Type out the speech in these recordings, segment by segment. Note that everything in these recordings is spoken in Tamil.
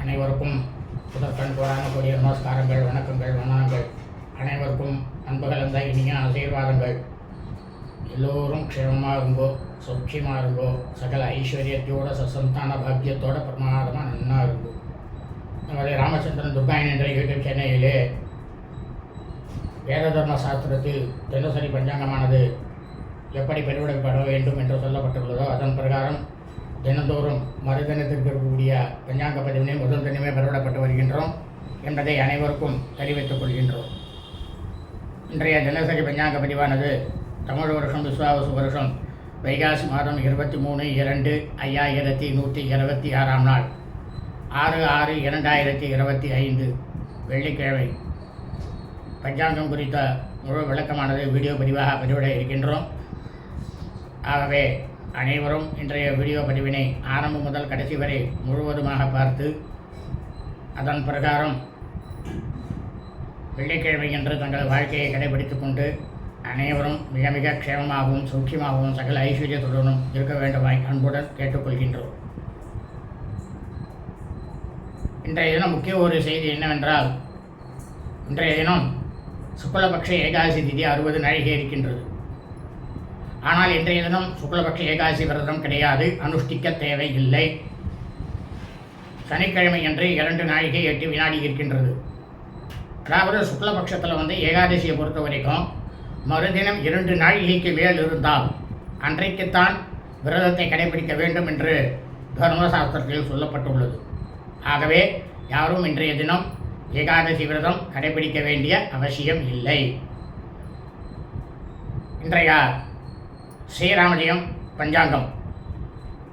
அனைவருக்கும் முதற்கண் கூடிய நமஸ்காரங்கள் வணக்கங்கள் வந்தனங்கள். அனைவருக்கும் அன்புகலந்த இனிய ஆசீர்வாதங்கள். எல்லோரும் க்ஷேமமாக இருங்கோ சௌக்கியமாக இருங்கோ சகல ஐஸ்வர்யத்தோட சசந்தான பாக்கியத்தோட பிரமாதமாக நன்னா இருங்கோ. நம்முடைய ராமச்சந்திரன் துர்காயன் என்ற யூடியூப் சென்னையிலே வேத தர்ம சாஸ்திரத்தில் தினசரி பஞ்சாங்கமானது எப்படி பெருவிடப்பட வேண்டும் என்று சொல்லப்பட்டுள்ளதோ அதன் பிரகாரம் தினந்தோறும் மறுதினத்திற்கு இருக்கக்கூடிய பஞ்சாங்க பதிவினை முதல் தினமே பெருவிடப்பட்டு வருகின்றோம் என்பதை அனைவருக்கும் தெரிவித்துக் கொள்கின்றோம். இன்றைய தினசரி பஞ்சாங்க பதிவானது தமிழ் வருஷம் விஸ்வாவசு வருஷம் வைகாசி மாதம் இருபத்தி மூணு இரண்டு ஐயாயிரத்தி நூற்றி இருபத்தி ஆறாம் நாள். ஆறு ஆறு இரண்டாயிரத்தி இருபத்தி ஐந்து வெள்ளிக்கிழமை. பஞ்சாங்கம் குறித்த முழு விளக்கமானது வீடியோ பதிவாக பதிவிட இருக்கின்றோம். ஆகவே அனைவரும் இன்றைய வீடியோ பதிவினை ஆரம்பம் முதல் கடைசி வரை முழுவதுமாக பார்த்து அதன் பிரகாரம் வெள்ளிக்கிழமை என்று தங்கள் வாழ்க்கையை கடைபிடித்துக் கொண்டு அனைவரும் மிக மிக க்ஷேமமாகவும் சௌக்கியமாகவும் சகல ஐஸ்வர்யத்துடனும் இருக்க வேண்டுமாய் அன்புடன் கேட்டுக்கொள்கின்றோம். இன்றைய தினம் முக்கிய ஒரு செய்தி என்னவென்றால் இன்றைய தினம் சுக்லபக்ஷ ஏகாதசி திதி அறுபது நாழிகை இருக்கின்றது. ஆனால் இன்றைய தினம் சுக்லபக்ஷ ஏகாதசி விரதம் கிடையாது அனுஷ்டிக்க தேவையில்லை. சனிக்கிழமை என்று இரண்டு நாழிகை எட்டு வினாடி இருக்கின்றது. அதாவது சுக்லபக்ஷத்தில் வந்து ஏகாதசியை பொறுத்த வரைக்கும் மறுதினம் இரண்டு நாழிகைக்கு மேல் இருந்தால் அன்றைக்குத்தான் விரதத்தை கடைபிடிக்க வேண்டும் என்று தர்மசாஸ்திரத்தில் சொல்லப்பட்டுள்ளது. ஆகவே யாரும் இன்றைய தினம் ஏகாதசி விரதம் கடைபிடிக்க வேண்டிய அவசியம் இல்லை. இன்றைய ஸ்ரீராமஜயம் பஞ்சாங்கம்.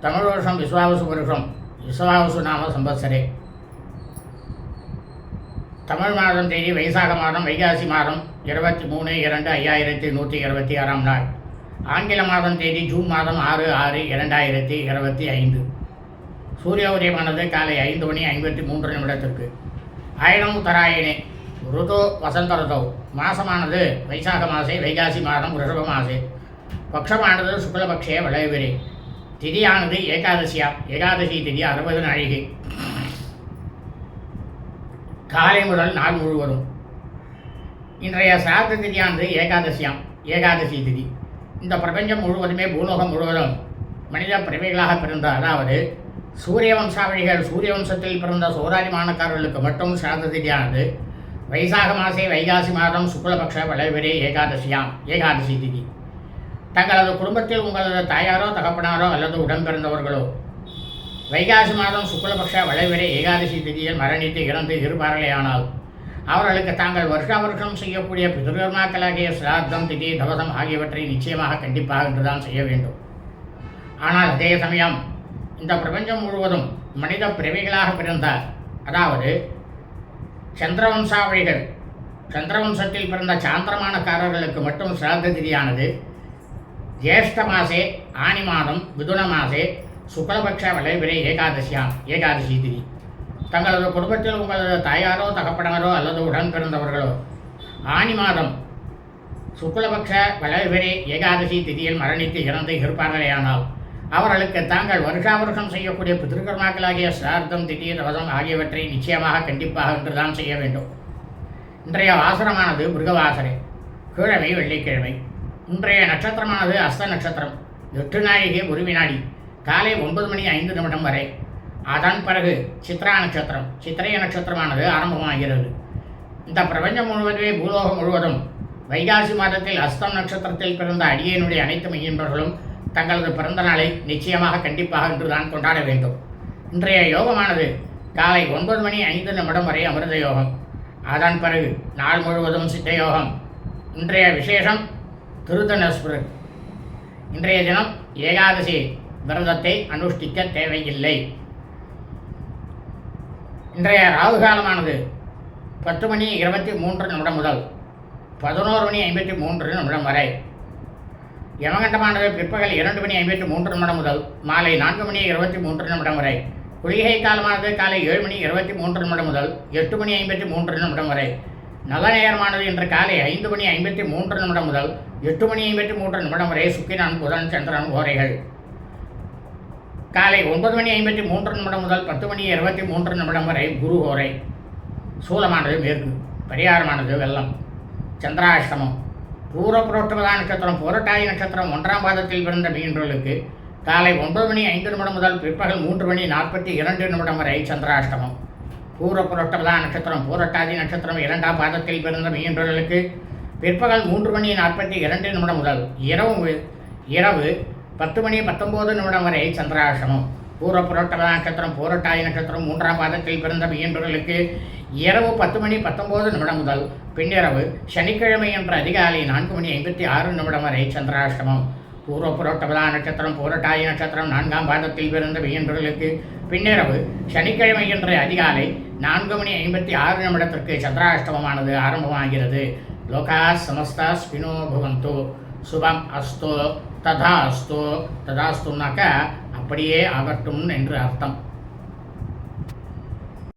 தமிழ் வருஷம் விஸ்வாவசு வருஷம் விஸ்வாவசு நாம சம்பத்சரே. தமிழ் மாதம் தேதி வைசாக மாதம் வைகாசி மாதம் இருபத்தி மூணு இரண்டு ஐயாயிரத்தி நூற்றி இருபத்தி ஆறாம் நாள். ஆங்கில மாதம் தேதி ஜூன் மாதம் ஆறு ஆறு இரண்டாயிரத்தி இருபத்தி ஐந்து. சூரிய உதயமானது காலை ஐந்து மணி ஐம்பத்தி மூன்று நிமிடத்திற்கு. ஆயிரம் தராயினே ருதோ வசந்த ருதோ மாசமானது வைசாக மாசே வைகாசி மாதம் ரிஷப மாசே. பக்ஷமானது சுக்லபக்ஷே வளைவிரே திதியானது ஏகாதசியா ஏகாதசி திதி அறுபது நாழிகை. காலை முதல் நாள் முழுவதும். இன்றைய சிராத்த திதியானது ஏகாதசியாம். ஏகாதசி திதி. இந்த பிரபஞ்சம் முழுவதுமே பூலோகம் முழுவதும் மனித பிறவைகளாக பிறந்த அதாவது சூரிய வம்சாவழிகள் சூரிய வம்சத்தில் பிறந்த சோராதிமானக்காரர்களுக்கு மட்டும் சிராத்த திதியானது வைசாக மாசே வைகாசி மாதம் சுக்லபக்ஷ வளைவரே ஏகாதசியாம். ஏகாதசி திதி. தங்களது குடும்பத்தில் உங்களது தாயாரோ தகப்பனாரோ அல்லது உடன்பிறந்தவர்களோ வைகாசி மாதம் சுக்லபக்ஷ வளைவரை ஏகாதசி திதியில் மரணித்து இறந்து இருப்பார்களேயானால் அவர்களுக்கு தாங்கள் வருஷா வருஷம் செய்யக்கூடிய பிதுர்கர்மாக்களாகிய சிராத்தம் திதி தவசம் ஆகியவற்றை நிச்சயமாக கண்டிப்பாக என்றுதான் செய்ய வேண்டும். ஆனால் அதே சமயம் இந்த பிரபஞ்சம் முழுவதும் மனித பிறவிகளாக பிறந்த அதாவது சந்திரவம்சாவளிகள் சந்திரவம்சத்தில் பிறந்த சாந்திரமானக்காரர்களுக்கு மட்டும் சிராத்த திதியானது ஜேஷ்ட மாசே ஆனி மாதம் மிதுன மாசே சுக்லபக்ஷ விளைவிரை ஏகாதசியாம் ஏகாதசி திதி. தங்களது குடும்பத்தில் உங்களது தாயாரோ தகப்பனாரோ அல்லது உடன் பிறந்தவர்களோ ஆனி மாதம் சுக்லபக்ஷ விளைவிரை ஏகாதசி திதியில் மரணித்து இறந்து இருப்பார்களேயானால் அவர்களுக்கு தாங்கள் வருஷா வருஷம் செய்யக்கூடிய பிதிருக்கர்மாக்களாகிய சிரார்த்தம் திதி ரவசம் ஆகியவற்றை நிச்சயமாக கண்டிப்பாக என்றுதான் செய்ய வேண்டும். இன்றைய வாசனமானது மிருகவாசனை கிழமை வெள்ளிக்கிழமை. இன்றைய நட்சத்திரமானது அஸ்த நட்சத்திரம். எட்டு நாழிகை ஒரு வினாடி காலை ஒன்பது மணி ஐந்து நிமிடம் வரை. அதன் பிறகு சித்ரா நட்சத்திரம். சித்திரைய நட்சத்திரமானது ஆரம்பமாகிறது. இந்த பிரபஞ்சம் முழுவதுமே பூலோகம் முழுவதும் வைகாசி மாதத்தில் அஸ்தம் நட்சத்திரத்தில் பிறந்த அடியனுடைய அனைத்து மையன்பர்களும் தங்களது பிறந்த நாளை நிச்சயமாக கண்டிப்பாக இன்றுதான் கொண்டாட வேண்டும். இன்றைய யோகமானது காலை ஒன்பது மணி ஐந்து நிமிடம் வரை அமிர்த யோகம். அதன் பிறகு நாள் முழுவதும் சித்த யோகம். இன்றைய விசேஷம் திருதனஸ்புரன் இன்றைய தினம் ஏகாதசி விரதத்தை அனுஷ்டிக்க தேவையில்லை. இன்றைய ராகு காலமானது பத்து மணி இருபத்தி மூன்று நிமிடம் முதல் பதினோரு மணி ஐம்பத்தி மூன்று நிமிடம் வரை. யமகண்டமானது பிற்பகல் இரண்டு மணி ஐம்பத்தி மூன்று நிமிடம் முதல் மாலை நான்கு மணி இருபத்தி மூன்று நிமிடம் வரை. குளிகை காலமானது காலை ஏழு மணி இருபத்தி மூன்று நிமிடம் முதல் எட்டு மணி ஐம்பத்தி மூன்று நிமிடம் வரை. நல்ல நேரமானது இன்று காலை ஐந்து மணி ஐம்பத்தி மூன்று நிமிடம் முதல் எட்டு மணி ஐம்பத்தி மூன்று நிமிடம் வரை சுக்கிரன் புதன் சந்திரன் ஓரைகள். காலை ஒன்பது மணி ஐம்பத்தி மூன்று நிமிடம் முதல் பத்து மணி இருபத்தி மூன்று நிமிடம் வரை குரு ஓரை. சூலமானது மேற்கு பரிகாரமானது வெள்ளம். சந்திராஷ்டமம். பூர புரோட்டமதா நட்சத்திரம் புரட்டாதி நட்சத்திரம் ஒன்றாம் பாதத்தில் பிறந்த மீன்களுக்கு காலை ஒன்பது மணி ஐந்து நிமிடம் முதல் பிற்பகல் மூன்று மணி நாற்பத்தி இரண்டு நிமிடம் வரை சந்திராஷ்டமம். பூர புரோட்டமதா நட்சத்திரம் பூரட்டாதி நட்சத்திரம் இரண்டாம் பாதத்தில் பிறந்த மீன்களுக்கு பிற்பகல் மூன்று மணி நாற்பத்தி இரண்டு நிமிடம் முதல் இரவு இரவு பத்து மணி பத்தொம்போது நிமிடம் வரை சந்திராசனம் பூர புரோட்டமதா நட்சத்திரம் போரட்டாய நட்சத்திரம் மூன்றாம் பாதத்தில் பிறந்த மீன்பர்களுக்கு இரவு பத்து மணி பத்தொம்போது நிமிடம் முதல் பின்னிரவு சனிக்கிழமை என்ற அதிகாலை நான்கு மணி ஐம்பத்தி ஆறு நிமிடம் வரை சந்திராஷ்டமம் பூர்வ புரோட்டபதா நட்சத்திரம் போரட்டாய நட்சத்திரம் நான்காம் பாதத்தில் பிறந்த மீன்பர்களுக்கு பின்னிரவு சனிக்கிழமை என்ற அதிகாலை நான்கு மணி ஐம்பத்தி ஆறு நிமிடத்திற்கு சந்திராஷ்டமமானது ஆரம்பமாகிறது. லோகா சமஸ்தா ஸ்பினோ பவந்து சுபம் அஸ்தோ ததா அஸ்தோ ததாஸ்துனாக்கா அப்படியே ஆகட்டும் என்று அர்த்தம்.